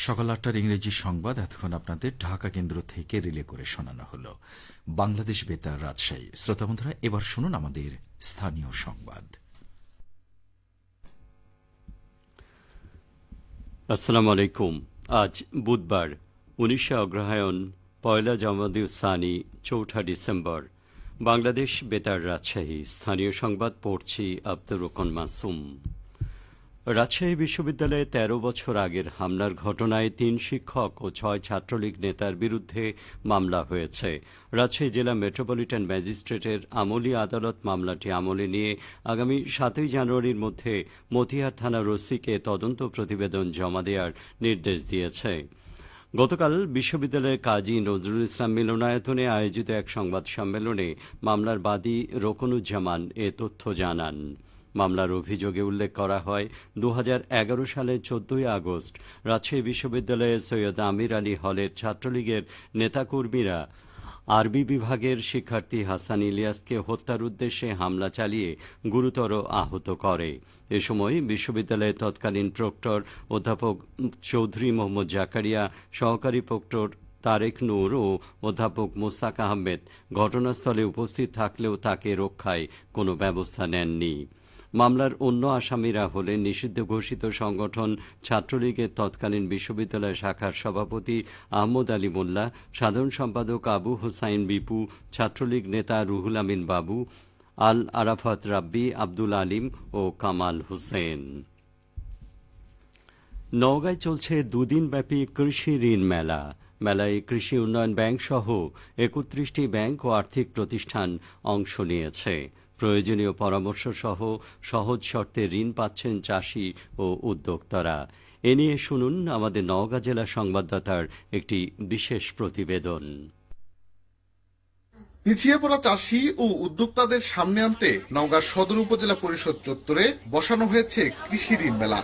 সকাল আটটার ইংরেজি সংবাদ এতক্ষণ আপনাদের ঢাকা কেন্দ্র থেকে রিলে করে শোনানো হল। বাংলাদেশ বেতার রাজশাহী। শ্রোতা বন্ধুরা, এবার শুনুন আমাদের স্থানীয় সংবাদ। আসসালামু আলাইকুম। আজ বুধবার, উনিশে অগ্রহায়ণ, পয়লা জামাদিউ সানি চৌঠা ডিসেম্বর। বাংলাদেশ বেতার রাজশাহী। স্থানীয় সংবাদ পড়ছি আব্দুর রোকন মাসুম। রাজশাহী বিশ্ববিদ্যালয়ে ১৩ বছর আগের হামলার ঘটনায় তিন শিক্ষক ও ছয় ছাত্রলীগ নেতার বিরুদ্ধে মামলা হয়েছে। রাজশাহী জেলা মেট্রোপলিটন ম্যাজিস্ট্রেটের আমলি আদালত মামলাটি আমলে নিয়ে আগামী সাতই জানুয়ারির মধ্যে মতিহার থানার ওসিকে তদন্ত প্রতিবেদন জমা দেওয়ার নির্দেশ দিয়েছে। গতকাল বিশ্ববিদ্যালয়ের কাজী নজরুল ইসলাম মিলনায়তনে আয়োজিত এক সংবাদ সম্মেলনে মামলার বাদী রোকনুজ্জামান এ তথ্য জানান। মামলার অভিযোগে উল্লেখ করা হয় দু হাজার এগারো সালের চোদ্দই আগস্ট রাজশাহী বিশ্ববিদ্যালয়ে সৈয়দ আমির আলী হলের ছাত্রলীগের নেতাকর্মীরা আরবি বিভাগের শিক্ষার্থী হাসান ইলিয়াসকে হত্যার উদ্দেশ্যে হামলা চালিয়ে গুরুতর আহত করে। এ সময় বিশ্ববিদ্যালয়ের তৎকালীন প্রক্টর অধ্যাপক চৌধুরী মোহাম্মদ জাকারিয়া, সহকারী প্রক্টর তারেক নূর ও অধ্যাপক মোস্তাক আহমেদ ঘটনাস্থলে উপস্থিত থাকলেও তাকে রক্ষায় কোনো ব্যবস্থা নেননি। মামলার অন্য আসামিরা হলেন নিষিদ্ধ ঘোষিত সংগঠন ছাত্রলীগের তৎকালীন বিশ্ববিদ্যালয় শাখার সভাপতি আহমদ আলী মোল্লা, সাধারণ সম্পাদক আবু হোসাইন বিপু, ছাত্রলীগ নেতা রুহুল আমিন বাবু আল আরাফাত রাব্বি, আব্দুল আলিম ও কামাল হোসেন। নওগাঁয় চলছে দুদিনব্যাপী কৃষি ঋণ মেলা। মেলায় কৃষি উন্নয়ন ব্যাংক সহ একত্রিশটি ব্যাংক ও আর্থিক প্রতিষ্ঠান অংশ নিয়েছে। প্রয়োজনীয় পরামর্শ সহ সহজ শর্তে ঋণ পাচ্ছেন চাষি ও উদ্যোক্তারা। এ নিয়ে শুনুন আমাদের নওগাঁ জেলা সংবাদদাতার একটি বিশেষ প্রতিবেদন। পিছিয়ে পড়া চাষি ও উদ্যোক্তাদের সামনে আনতে নওগাঁ সদর উপজেলা পরিষদ চত্বরে বসানো হয়েছে কৃষি ঋণ মেলা।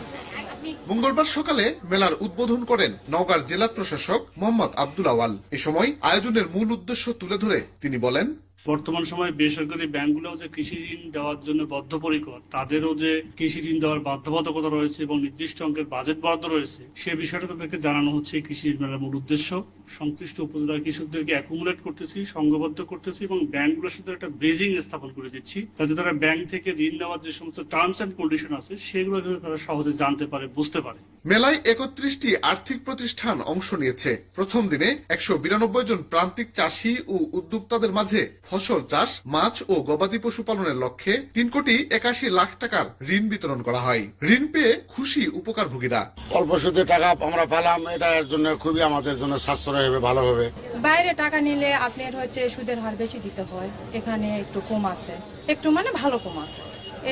মঙ্গলবার সকালে মেলার উদ্বোধন করেন নওগাঁর জেলা প্রশাসক মোহাম্মদ আব্দুল আওয়াল। এ সময় আয়োজনের মূল উদ্দেশ্য তুলে ধরে তিনি বলেন বর্তমান সময়ে বেসরকারি ব্যাংকগুলোও যে কৃষি ঋণ দেওয়ার জন্য বদ্ধপরিকর, তাদেরও যে কৃষি ঋণ দেওয়ার বাধ্যবাধকতা রয়েছে এবং নির্দিষ্ট অঙ্কের বাজেট বরাদ্দ রয়েছে, সে বিষয়টা তাদেরকে জানানো হচ্ছে কৃষি ঋণ মেলার মূল উদ্দেশ্য। সংশ্লিষ্ট উপজেলার কৃষকদেরকে অ্যাকুমুলেট করতেছি, সংঘবদ্ধ করতেছি এবং ব্যাংকগুলোর সাথে একটা ব্রিজিং স্থাপন করে দিচ্ছি, যাতে তারা ব্যাংক থেকে ঋণ নেওয়ার যে সমস্ত টার্মস অ্যান্ড কন্ডিশন আছে, সেগুলো যাতে তারা সহজে জানতে পারে, বুঝতে পারে। মেলায় একত্রিশটি আর্থিক প্রতিষ্ঠান অংশ নিয়েছে। প্রথম দিনে একশো বিরানব্বই জন প্রান্তিক চাষি ও উদ্যোক্তাদের মাঝে ফসল চাষ মাছ ও গবাদি পশু পালনের লক্ষ্যে তিন কোটি একাশি লাখ টাকার ঋণ বিতরণ করা হয়। ঋণ পেয়ে খুশি উপকারভোগীরা। অল্প সুদে টাকা আমরা পেলাম এটার জন্য খুবই আমাদের জন্য সাশ্রয় হবে ভালো হবে। বাইরে টাকা নিলে আপনার হচ্ছে সুদের হার বেশি দিতে হয়। এখানে একটু কম আছে। একটু মানে ভালো কম আছে।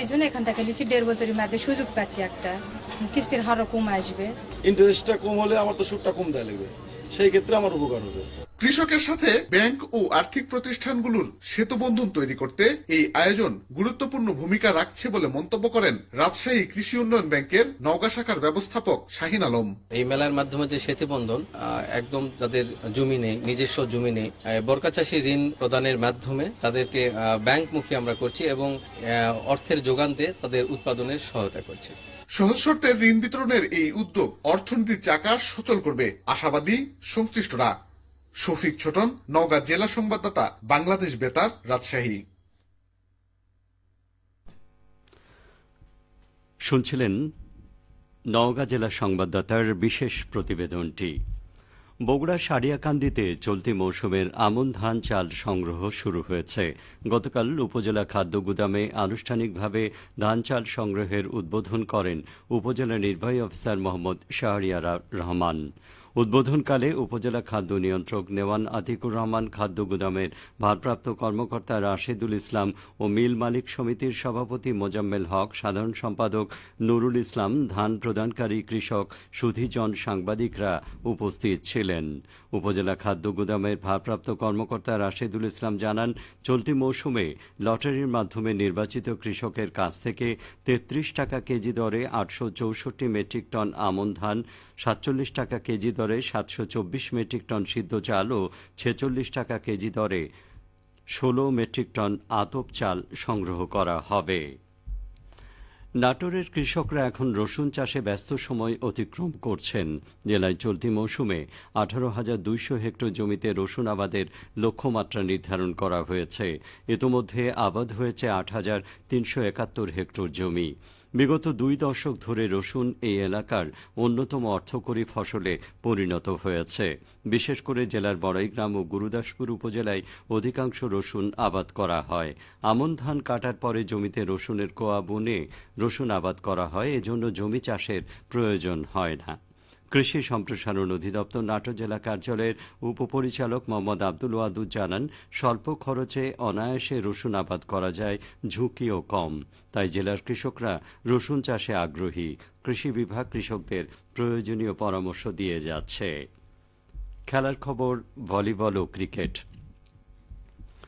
এই জন্য এখান থেকে নিচ্ছি দেড় বছরের মেয়াদে সুযোগ পাচ্ছি একটা। কিস্তির হারও কম আসবে। ইন্টারেস্টটা কম হলে আমার তো সুদটা কম দেয় লাগবে। সেই ক্ষেত্রে আমার উপকার হবে। কৃষকের সাথে ব্যাংক ও আর্থিক প্রতিষ্ঠানগুলোর সেতুবন্ধন তৈরি করতে এই আয়োজন গুরুত্বপূর্ণ ভূমিকা রাখছে বলে মন্তব্য করেন রাজশাহী কৃষি উন্নয়ন ব্যাংকের নওগাঁ শাখার ব্যবস্থাপক শাহিন আলম। এই মেলার মাধ্যমে যে সেতুবন্ধন একদম তাদের জমি নেই নিজস্ব জমি নেই বর্গা চাষী ঋণ প্রদানের মাধ্যমে তাদেরকে আহ, ব্যাংকমুখী আমরা করছি এবং অর্থের যোগান দিয়ে তাদের উৎপাদনের সহায়তা করছি। সহজ শর্তে ঋণ বিতরণের এই উদ্যোগ অর্থনীতির চাকা সচল করবে আশাবাদী সংশ্লিষ্টরা। শফিক ছোটন, নওগাঁ জেলা সংবাদদাতা, বাংলাদেশ বেতার, রাজশাহী। শুনছিলেন নওগাঁ জেলা সংবাদদাতার বিশেষ প্রতিবেদনটি। বগুড়া সারিয়াকান্দিতে চলতি মৌসুমের আমন ধান চাল সংগ্রহ শুরু হয়েছে। গতকাল উপজেলা খাদ্য গুদামে আনুষ্ঠানিকভাবে ধান চাল সংগ্রহের উদ্বোধন করেন উপজেলা নির্বাহী অফিসার মোহাম্মদ শাহরিয়ার রহমান। উদ্বোধনকালে উপজেলা খাদ্য নিয়ন্ত্রক নেওয়ান আতিকুর রহমান খাদ্য গুদামের ভারপ্রাপ্ত কর্মকর্তা রাশেদুল ইসলাম ও মিল মালিক সমিতির সভাপতি মোজাম্মেল হক, সাধারণ সম্পাদক নুরুল ইসলাম, ধান প্রদানকারী কৃষক সুধীজন সাংবাদিকরা উপস্থিত ছিলেন। উপজেলা খাদ্য গুদামের ভারপ্রাপ্ত কর্মকর্তা রাশেদুল ইসলাম জানান, চলতি মৌসুমে লটারির মাধ্যমে নির্বাচিত কৃষকের কাছ থেকে তেত্রিশ টাকা কেজি দরে আটশো চৌষট্টি মেট্রিক টন আমন ধান, সাতচল্লিশ টাকা কেজি দরে সাতশো চব্বিশ মেট্রিক টন সিদ্ধ চাল ও ছেচল্লিশ টাকা কেজি দরে ষোলো মেট্রিক টন আতপ চাল সংগ্রহ করা হবে। নাটোরের কৃষকরা এখন রসুন চাষে ব্যস্ত সময় অতিক্রম করছেন। জেলায় চলতি মৌসুমে আঠারো হাজার দুইশো হেক্টর জমিতে রসুন আবাদের লক্ষ্যমাত্রা নির্ধারণ করা হয়েছে। ইতোমধ্যে আবাদ হয়েছে আট হাজার তিনশো একাত্তর হেক্টর জমি। বিগত দুই দশক ধরে রসুন এই এলাকার অন্যতম অর্থকরী ফসলে পরিণত হয়েছে। বিশেষ করে জেলার বড়াইগ্রাম ও গুরুদাসপুর উপজেলায় অধিকাংশ রসুন আবাদ করা হয়। আমন ধান কাটার পরে জমিতে রসুনের কোয়া বনে রসুন আবাদ করা হয়, এজন্য জমি চাষের প্রয়োজন হয় না। কৃষি সম্প্রসারণ অধিদপ্তর নাটো জেলা কার্যালয়ের উপপরিচালক মোহাম্মদ আব্দুল ওয়াদুদ জানান, স্বল্প খরচে অনায়াসে রসুন আবাদ করা যায়, ঝুঁকিও কম। তাই জেলার কৃষকরা রসুন চাষে আগ্রহী। কৃষি বিভাগ কৃষকদের প্রয়োজনীয় পরামর্শ দিয়ে যাচ্ছে। খেলার খবর, ভলিবল ও ক্রিকেট।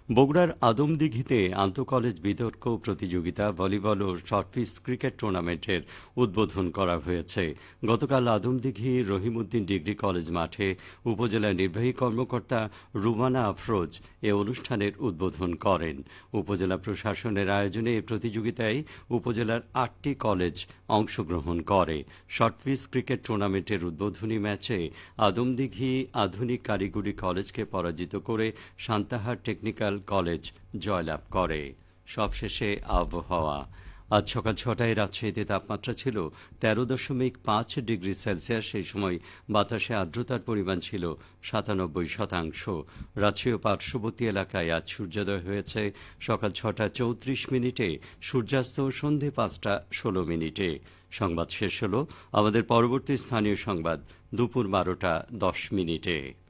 বগুড়ার আদমদিঘিতে আন্তঃকলেজ বিতর্ক প্রতিযোগিতা, ভলিবল ও শর্টপিস ক্রিকেট টুর্নামেন্টের উদ্বোধন করা হয়েছে। গতকাল আদমদিঘি রহিমউদ্দিন ডিগ্রি কলেজ মাঠে উপজেলা নির্বাহী কর্মকর্তা রুমানা আফরোজ এ অনুষ্ঠানের উদ্বোধন করেন। উপজেলা প্রশাসনের আয়োজনে এই প্রতিযোগিতায় উপজেলার আটটি কলেজ অংশগ্রহণ করে। শর্টপিস ক্রিকেট টুর্নামেন্টের উদ্বোধনী ম্যাচে আদমদিঘি আধুনিক কারিগরি কলেজকে পরাজিত করে সান্তাহার টেকনিক্যাল কলেজ জয়লাভ করে। সবশেষে আবহাওয়া। আজ সকাল ছটায় রাজশাহীতে তাপমাত্রা ছিল তেরো দশমিক পাঁচ ডিগ্রি সেলসিয়াস। সেই সময় বাতাসে আর্দ্রতার পরিমাণ ছিল সাতানব্বই শতাংশ। রাজশাহী ও পার্শ্ববর্তী এলাকায় আজ সূর্যোদয় হয়েছে। সকাল ছটা চৌত্রিশ মিনিটে, সূর্যাস্ত সন্ধে পাঁচটা ষোলো মিনিটে। সংবাদ শেষ হলো। আমাদের পরবর্তী স্থানীয় সংবাদ দুপুর বারোটা দশ মিনিটে।